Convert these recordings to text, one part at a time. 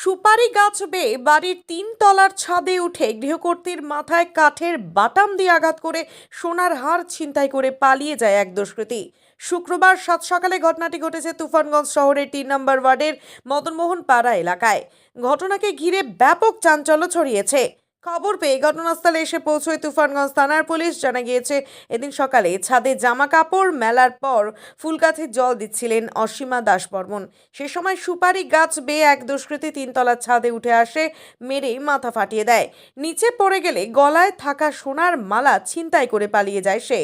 সুপারি গাছ বেয়ে বাড়ির তিন তলার ছাদে উঠে গৃহকর্তীর মাথায় কাঠের বাটাম দিয়ে আঘাত করে সোনার হার ছিনতাই করে পালিয়ে যায় এক দুষ্কৃতী। শুক্রবার সাত সকালে ঘটনাটি ঘটেছে তুফানগঞ্জ শহরের তিন নম্বর ওয়ার্ডের মদনমোহন পাড়া এলাকায়। ঘটনাকে ঘিরে ব্যাপক চাঞ্চল্য ছড়িয়েছে। খবর পেয়ে ঘটনাস্থলে এসে পৌঁছয় তুফানগঞ্জ থানার পুলিশ। জানা গিয়েছে, এদিন সকালে ছাদে জামা কাপড় মেলার পর ফুল গাছে জল দিচ্ছিলেন অসীমা দাস বর্মন সে সময় সুপারি গাছ বেয়ে এক দুষ্কৃতী তিনতলার ছাদে উঠে আসে, মেরে মাথা ফাটিয়ে দেয়। নিচে পড়ে গেলে গলায় থাকা সোনার মালা ছিনতাই করে পালিয়ে যায় সে।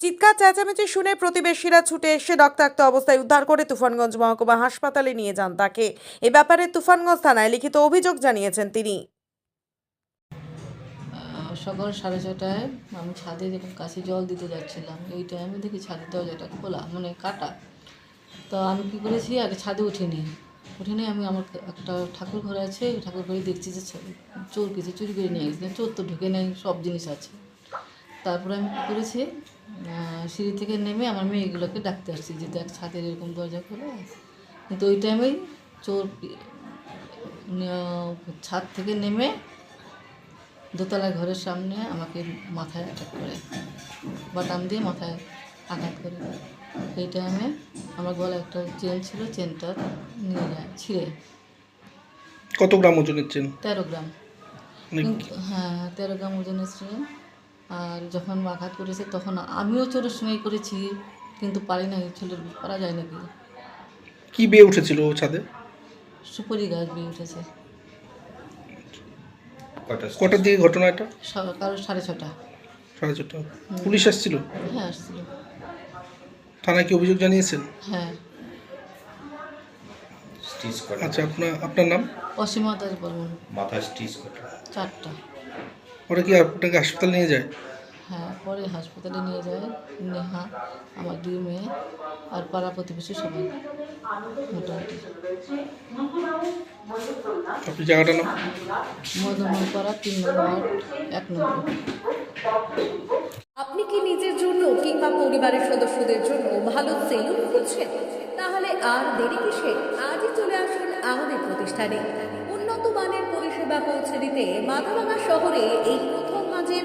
চিৎকার, চেঁচামেচি শুনে প্রতিবেশীরা ছুটে এসে রক্তাক্ত অবস্থায় উদ্ধার করে তুফানগঞ্জ মহকুমা হাসপাতালে নিয়ে যান তাকে। এ ব্যাপারে তুফানগঞ্জ থানায় লিখিত অভিযোগ জানিয়েছেন তিনি। সকাল সাড়ে ছটায় আমি ছাদে যখন কাছে জল দিতে যাচ্ছিলাম, এই টাইমে দেখি ছাদের দরজাটা খোলা মানে কাটা। তো আমি কী করেছি, আগে ছাদে উঠিনি উঠিনি আমি আমার একটা ঠাকুর ঘর আছে ঠাকুর ঘরে দেখছি যে চোর কিছু চুরি করে নিয়ে গেছে। চোর তো ঢুকে নেই, সব জিনিস আছে। তারপরে আমি কী করেছি সিঁড়ি থেকে নেমে আমার মেয়েগুলোকে ডাকতে আসছি যে, দেখ ছাদের এরকম দরজা খোলা। কিন্তু ওই টাইমেই চোর ছাদ থেকে নেমে দোতলা ঘরের সামনে আমাকে মাথায় অ্যাটাক করে। বাটাম দিয়ে মাথায় আঘাত করে। সেই টাইমে আমার গলায় একটা চেন ছিল চেনটা নিয়ে যায় ছিঁড়ে। কত গ্রাম ওজনের চেন তেরো গ্রাম। মানে হ্যাঁ তেরো গ্রাম ওজনের ছিল আর যখন আঘাত করেছে তখন আমিও চোরের সময় করেছি কিন্তু পারি না ছেলের পারা যায় নাকি? কি বেয়ে উঠেছিল ও ছাদে? সুপারি গাছ বেয়ে উঠেছে। কটার দিকে ঘটনা এটা? সকাল সাড়ে ছটা। সাড়ে ছটা। পুলিশ আসছিল? হ্যাঁ আসছিল। থানায় কি অভিযোগ জানিয়েছেন? হ্যাঁ। স্টিচ করা। আচ্ছা আপনার আপনার নাম? অসীমা দাস বলুন মাথা স্টিচ করা। চারটা। ওরা কি আপনাকে হাসপাতাল নিয়ে যায়? হ্যাঁ পরে হাসপাতালে নিয়ে যায় নেহা আমার দুই মেয়ে আর পাড়া প্রতিবেশী সবাই মোটামুটি। আপনি জায়গাটার নাম? মদনমোহন পাড়া তিন নম্বর এক নম্বর। আপনি কি নিজের জন্য কিংবা পরিবারের সদস্যদের জন্য ভালো সেলুন খুঁজছেন? তাহলে আর দেরি কিসে? আজই চলে আসুন আমাদের প্রতিষ্ঠানে। উন্নত মানের পরিষেবা পৌঁছে দিতে মাথাভাঙা শহরে এই প্রথম মাঝের